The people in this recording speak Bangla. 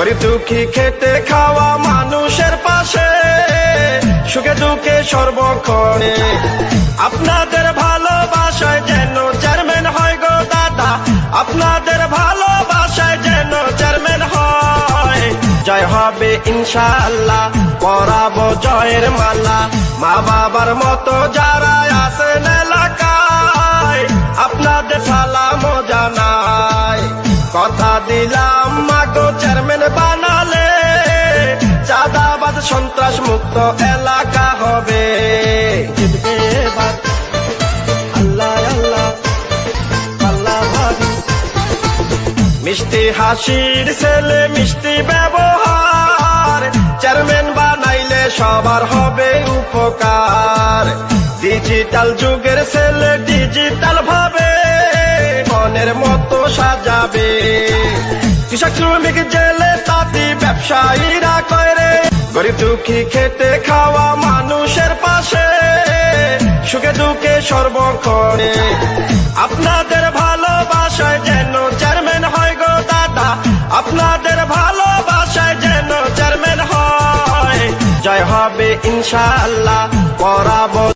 গরিব দুঃখী খেতে খাওয়া মানুষের পাশে, সুখে দুঃখে সর্বক্ষণে। আপনাদের ভালোবাসায় যেন চেয়ারম্যান হয় গো দাদা, আপনাদের ভালোবাসায় যেন চেয়ারম্যান হয়। জয় হবে ইনশাআল্লাহ, পরাবো জয়ের মালা। মা বাবার মতো যারা আছেন এলাকায়, আপনাদের সালাম জানাই। কথা দিলাম, মাগো চেয়ারম্যান বানালে। চাঁদাবাদ, সন্ত্রাস মুক্ত এলাকা হবে। মিষ্টি হাসির ছেলে, মিষ্টি ব্যবহার। চেয়ারম্যান বানাইলে সবার হবে উপকার। ডিজিটাল যুগের ছেলে, ডিজিটাল ভাবে মতো সাজাবে। কৃষক শ্রমিক জেলে তাঁতি ব্যবসায়ীরা করে গরিব দুঃখী খেতে খাওয়া মানুষের পাশে, সুখে দুঃখে সর্বক্ষণে। আপনাদের ভালোবাসায় যেন চেয়ারম্যান হয় গো দাদা, আপনাদের ভালোবাসায় যেন চেয়ারম্যান হয়। জয় হবে ইনশাআল্লাহ পরাবো